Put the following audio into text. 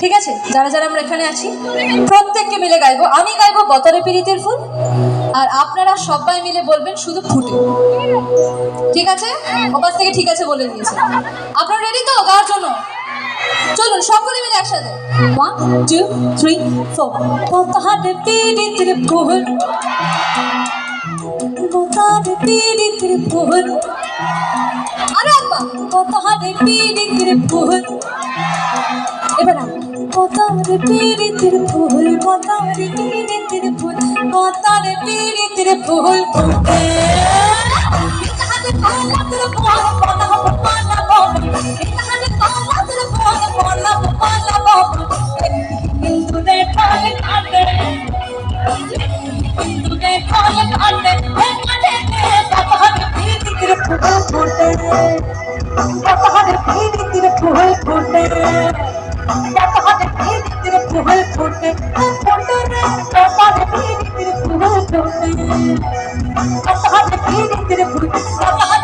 ঠিক আছে? যারা যারা আমরা এখানে আছি, প্রত্যেককে মিলে গাইবো। আমি গাইবো বতরে পিরিতের ফুল, আর আপনারা সবাই মিলে বলবেন শুধু ফুটে। ঠিক আছে? ওপাশ থেকে ঠিক আছে বলে দিয়েছে। আপনারা রেডি তো গাওয়ার জন্য? চলুন, সকলে মিলে একসাথে। ওয়ান টু থ্রি ফোর বতরে পিরিতের ফুল। বতরে পিরিতের ফুল। আরে একবার বতরে পিরিতের ফুল। কতারে পিরিতির ফুল কতারে পিরিতির ফুল কতারে পিরিতির ফুল ফুটে। ফুল ফুটে কতারে